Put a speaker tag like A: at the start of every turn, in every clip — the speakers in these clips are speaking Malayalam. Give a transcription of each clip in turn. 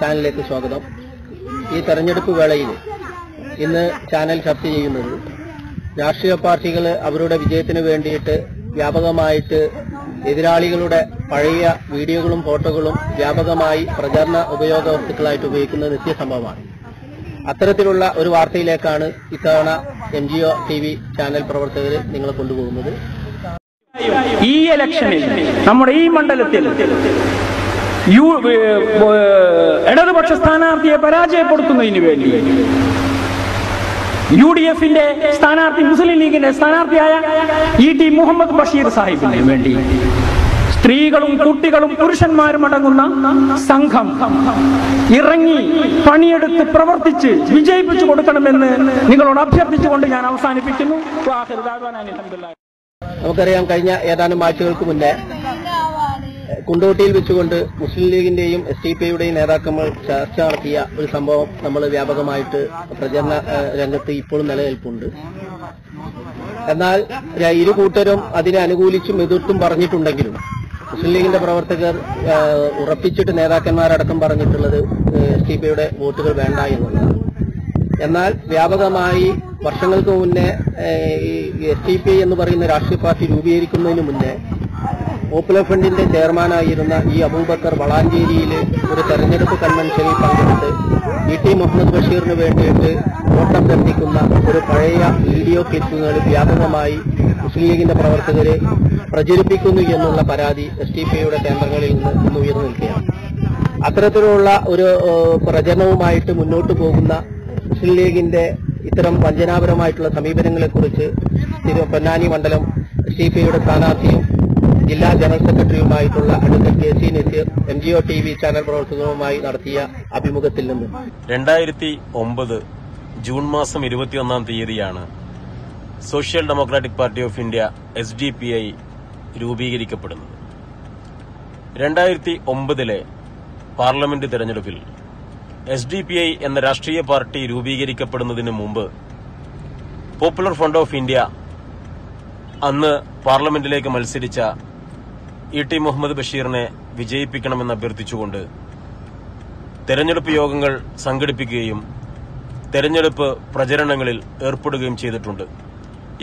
A: ചാനലിലേക്ക് സ്വാഗതം. ഈ തെരഞ്ഞെടുപ്പ് വേളയിൽ ഇന്ന് ചാനൽ ചർച്ച ചെയ്യുന്നത് രാഷ്ട്രീയ പാർട്ടികൾ അവരുടെ വിജയത്തിന് വേണ്ടിയിട്ട് വ്യാപകമായിട്ട് എതിരാളികളുടെ പഴയ വീഡിയോകളും ഫോട്ടോകളും വ്യാപകമായി പ്രചാരണ ഉപയോഗ വസ്തുക്കളായിട്ട് ഉപയോഗിക്കുന്ന നിത്യ സംഭവമാണ് അത്തരത്തിലുള്ള ഒരു വാർത്തയിലേക്കാണ് ഇത്തവണ M G O T V channel പ്രവർത്തകർ നിങ്ങളെ കൊണ്ടുപോകുന്നത്.
B: ഈ ഇലക്ഷനിൽ നമ്മുടെ ഈ മണ്ഡലത്തിൽ യു സ്ഥാനാർത്ഥിയെ പരാജയപ്പെടുത്തുന്നതിന് വേണ്ടി യു ഡി എഫിന്റെ സ്ഥാനാർത്ഥി മുസ്ലിം ലീഗിന്റെ സ്ഥാനാർത്ഥിയായ ഇ ടി മുഹമ്മദ് ബഷീർ സാഹിബിന് വേണ്ടി സ്ത്രീകളും കുട്ടികളും പുരുഷന്മാരും അടങ്ങുന്ന സംഘം ഇറങ്ങി പണിയെടുത്ത് പ്രവർത്തിച്ച് വിജയിപ്പിച്ചു കൊടുക്കണമെന്ന് നിങ്ങളോട് അഭ്യർത്ഥിച്ചുകൊണ്ട് ഞാൻ അവസാനിപ്പിക്കുന്നു.
A: നമുക്കറിയാം കഴിഞ്ഞ ഏതാനും ആഴ്ചകൾക്ക് മുന്നേ കുണ്ടോട്ടിയിൽ വെച്ചുകൊണ്ട് മുസ്ലിം ലീഗിന്റെയും എസ് ഡി പി യുടെയും നേതാക്കന്മാർ ചർച്ച നടത്തിയ ഒരു സംഭവം നമ്മൾ വ്യാപകമായിട്ട് പ്രചരണ രംഗത്ത് ഇപ്പോഴും നിലനിൽപ്പുണ്ട്. എന്നാൽ ഇരു കൂട്ടരും അതിനെ അനുകൂലിച്ചും എതിർത്തും പറഞ്ഞിട്ടുണ്ടെങ്കിലും മുസ്ലിം ലീഗിന്റെ പ്രവർത്തകർ ഉറപ്പിച്ചിട്ട് നേതാക്കന്മാരടക്കം പറഞ്ഞിട്ടുള്ളത് എസ് ഡി പിയുടെ വോട്ടുകൾ വേണ്ട എന്നുള്ളതാണ്. എന്നാൽ വ്യാപകമായി വർഷങ്ങൾക്ക് മുന്നേ എസ് ഡി പി എന്ന് പറയുന്ന രാഷ്ട്രീയ പാർട്ടി രൂപീകരിക്കുന്നതിന് മുന്നേ പോപ്പുലർ ഫ്രണ്ടിന്റെ ചെയർമാനായിരുന്ന ഇ അബൂബക്കർ വളാഞ്ചേരിയിൽ ഒരു തെരഞ്ഞെടുപ്പ് കൺവെൻഷനിൽ പങ്കെടുത്ത് ഇ ടി മുഹമ്മദ് ബഷീറിന് വേണ്ടിയിട്ട് വോട്ടഭ്യർത്ഥിക്കുന്ന ഒരു പഴയ വീഡിയോ ക്ലിപ്പുകൾ വ്യാപകമായി മുസ്ലിം ലീഗിന്റെ പ്രവർത്തകരെ പ്രചരിപ്പിക്കുന്നു എന്നുള്ള പരാതി എസ് ടി പിയുടെ കേന്ദ്രങ്ങളിൽ നിന്ന് ഇന്ന് ഉയർന്നു നിൽക്കുകയാണ്. അത്തരത്തിലുള്ള ഒരു പ്രചരണവുമായിട്ട് മുന്നോട്ട് പോകുന്ന മുസ്ലിം ലീഗിന്റെ ഇത്തരം വഞ്ചനാപരമായിട്ടുള്ള സമീപനങ്ങളെക്കുറിച്ച് പൊന്നാനി മണ്ഡലം എസ് ഡി പിയുടെ സ്ഥാനാർത്ഥിയും ജില്ലാ general സെക്രട്ടറിയുമായിട്ടുള്ള advocate K C Naseer M G O T V channel പ്രവർത്തകരുമായി നടത്തിയ അഭിമുഖത്തിൽ നിന്ന്.
C: രണ്ടായിരത്തി ഒമ്പത് ജൂൺ മാസം ഇരുപത്തിയൊന്നാം തീയതിയാണ് social democratic party of India S D P I രൂപീകരിക്കപ്പെടുന്നത്. രണ്ടായിരത്തി ഒമ്പതിലെ പാർലമെന്റ് തെരഞ്ഞെടുപ്പിൽ എസ് ഡി പി ഐ എന്ന രാഷ്ട്രീയ പാർട്ടി രൂപീകരിക്കപ്പെടുന്നതിന് മുമ്പ് പോപ്പുലർ ഫ്രണ്ട് ഓഫ് ഇന്ത്യ അന്ന് പാർലമെന്റിലേക്ക് മത്സരിച്ച ഇ ടി മുഹമ്മദ് ബഷീറിനെ വിജയിപ്പിക്കണമെന്ന് അഭ്യർത്ഥിച്ചുകൊണ്ട് തെരഞ്ഞെടുപ്പ് യോഗങ്ങൾ സംഘടിപ്പിക്കുകയും തെരഞ്ഞെടുപ്പ് പ്രചരണങ്ങളിൽ ഏർപ്പെടുകയും ചെയ്തിട്ടുണ്ട്.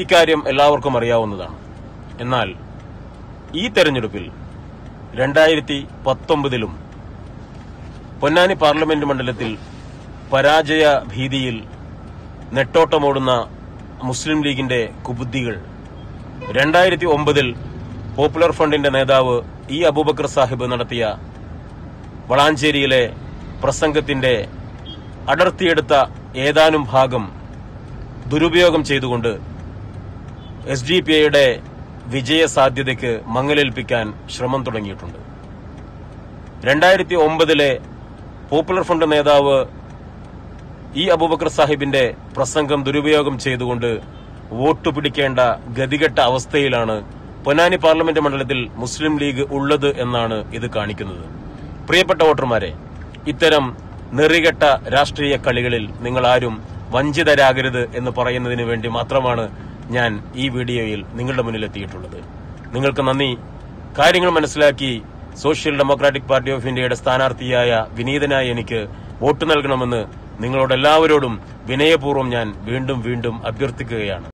C: ഇക്കാര്യം എല്ലാവർക്കും അറിയാവുന്നതാണ്. എന്നാൽ ഈ തെരഞ്ഞെടുപ്പിൽ രണ്ടായിരത്തി പത്തൊമ്പതിലും പൊന്നാനി പാർലമെന്റ് മണ്ഡലത്തിൽ പരാജയ ഭീതിയിൽ നെട്ടോട്ടമോടുന്ന മുസ്ലിം ലീഗിന്റെ കുബുദ്ധികൾ രണ്ടായിരത്തി ഒമ്പതിൽ പോപ്പുലർ ഫ്രണ്ടിന്റെ നേതാവ് ഇ അബൂബക്കർ സാഹിബ് നടത്തിയ വളാഞ്ചേരിയിലെ പ്രസംഗത്തിന്റെ അടർത്തിയെടുത്ത ഏതാനും ഭാഗം ദുരുപയോഗം ചെയ്തുകൊണ്ട് എസ് ഡി പി ഐയുടെ വിജയ സാധ്യതയ്ക്ക് മങ്ങലേൽപ്പിക്കാൻ ശ്രമം തുടങ്ങിയിട്ടുണ്ട്. രണ്ടായിരത്തി ഒമ്പതിലെ പോപ്പുലർ ഫ്രണ്ട് നേതാവ് ഇ അബൂബക്കർ സാഹിബിന്റെ പ്രസംഗം ദുരുപയോഗം ചെയ്തുകൊണ്ട് വോട്ട് പിടിക്കേണ്ട ഗതികെട്ട അവസ്ഥയിലാണ് പൊന്നാനി പാർലമെന്റ് മണ്ഡലത്തിൽ മുസ്ലിം ലീഗ് ഉള്ളത് എന്നാണ് ഇത് കാണിക്കുന്നത്. പ്രിയപ്പെട്ട വോട്ടർമാരെ ഇത്തരം നെറികെട്ട രാഷ്ട്രീയ കളികളിൽ നിങ്ങൾ ആരും വഞ്ചിതരാകരുത് എന്ന് പറയുന്നതിന് വേണ്ടി മാത്രമാണ് ഞാൻ ഈ വീഡിയോയിൽ നിങ്ങളുടെ മുന്നിൽ എത്തിയിട്ടുള്ളത്. നിങ്ങൾക്ക് നന്ദി. കാര്യങ്ങൾ മനസ്സിലാക്കി സോഷ്യൽ ഡെമോക്രാറ്റിക് പാർട്ടി ഓഫ് ഇന്ത്യയുടെ സ്ഥാനാർത്ഥിയായ വിനീതനായി എനിക്ക് വോട്ട് നൽകണമെന്ന് നിങ്ങളോട് എല്ലാവരോടും വിനയപൂർവം ഞാൻ വീണ്ടും വീണ്ടും അഭ്യർത്ഥിക്കുകയാണ്.